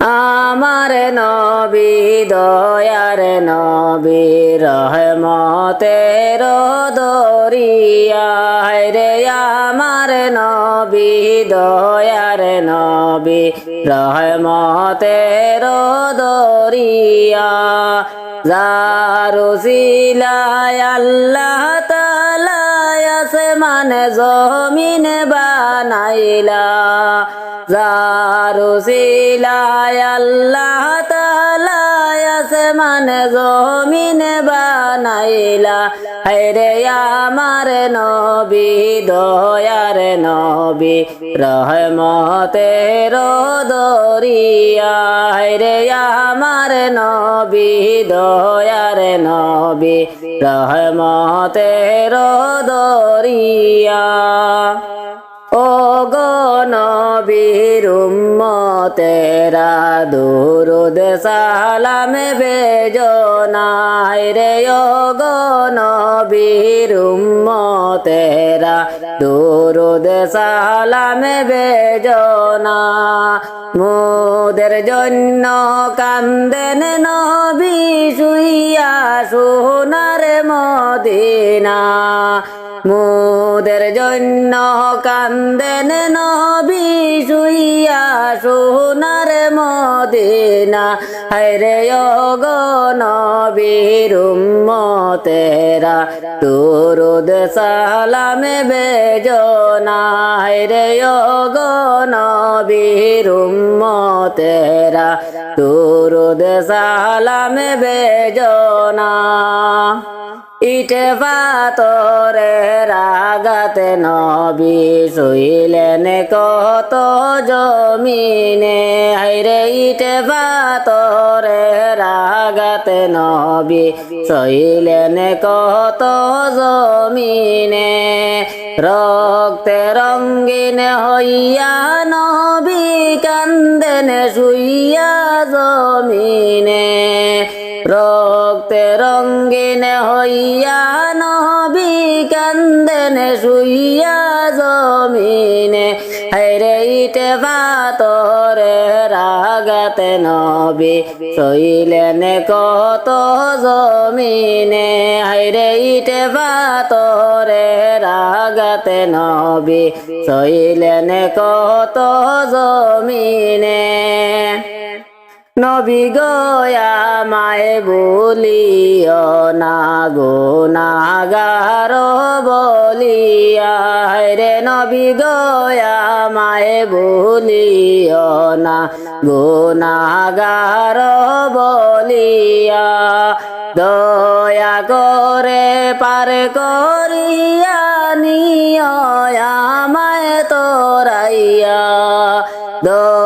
আমার নবী, দয়ার নবী রহমতের দরিয়া রে আমার নবী, দয়ার নবী রহমতের দরিয়া জারুসিলায় আল্লাহ তালায় আসমান জমিন বানাইলা। জারুসিলায় আল্লাহ তালায় আসমান জমিন বানাইলা। হেরে আমার নবী, দয়ার নবী, রহমতের দরিয়া। হেরে আমার নবী, দয়ার নবী, রহমতের দরিয়া। ও গো নবীর উম্মতেরা দুরুদ সালাম বেজো নাই রে ও গো নবীর উম্মতেরা। দুরুদ সালাম বেজো না। মোদের জন্য কান্দেন নবী শুইয়া সোনার মদিনা। মোদের জন্য কান্দেন নবী শুইয়া সোনার মদিনা। হরে গো নবীর উম্মতেরা তুরুদ সালামে বেজনা। হরে গো নবীর উম্মতেরা তুরুদ সালামে বেজনা। ইটে পাতরে রাগাতে নবী শুইলেন কত জমিনে? হাইরে ইটে পাতরে রাগাতে নবী শুইলেন কত জমিনে? রক্তে রঙ্গিন হইয়া নবী কান্দেন শুইয়া জমিনে। রক্তে রঙ্গিন হইয়া নবী কান্দেন শুইয়া জমিনে। হেরে ইটে ভাতরে রাগাতে নবী শৈলেন কত জমিনে। হেরে ইটে ভাতরে রাগাতে নবী শৈলেন কত জমিনে। নবী গয়া মায়ে বলিও না গো, নাগার বলিয়া। রে নবী গয়া মায়ে বলিও না গো, নাগার বলিয়া। দয়া করে পার করিয়া নিয় আমায় তোরাইয়া। দয়া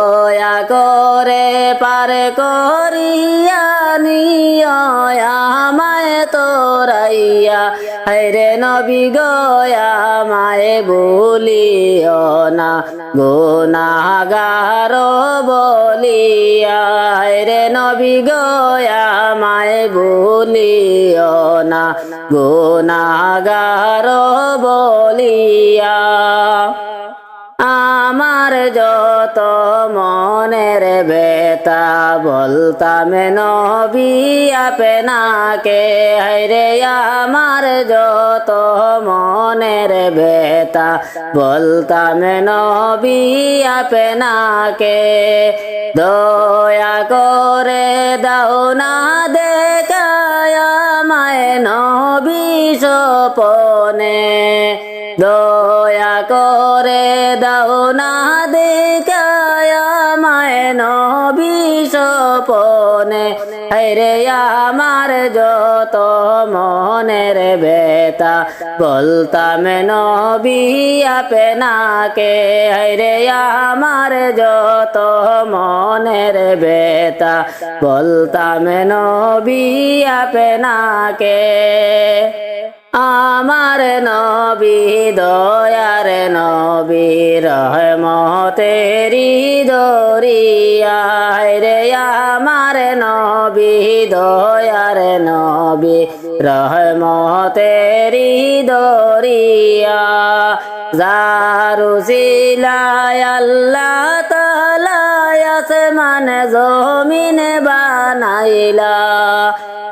হরে নবী গয়া মায়ে বলিও না। গোনাগার বলিয়া হরে নবী গয়া মায়ে বলিও না। গোনাগার বলিয়া। বেতা বলতাম নবী আপনাকে হরে আমার যত মনের বেতা বলতাম নবী আপনাকে, দয়া করে দাও না দেখায় নবী সপনে দয়া করে দাও না হরে আমার যত মনের বেতা বলতাম নবী আপনাকে রে আমার যত মনের বেতা বলতাম নবী আপনাকে। আমার নবী, দয়ার নবী রহমতেরি দরিয়া রে। আমার নবী, দয়ার নবী রহমতেরি দরিয়া জারু সিলায় আল্লাহ আসমান জমিনে বানাইলা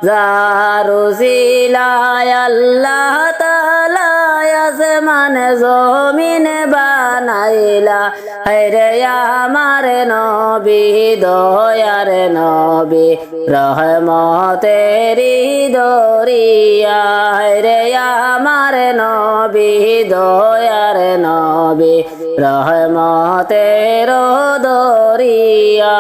জারুসিলায় আল্লাহ তালা আসমান জমিন বানাইলা। হরে আমার নবী, দয়ার নবী, রহমতেরি দরিয়া। হরে আমার নবী, দয়ার নবী, রহমতের দরিয়া।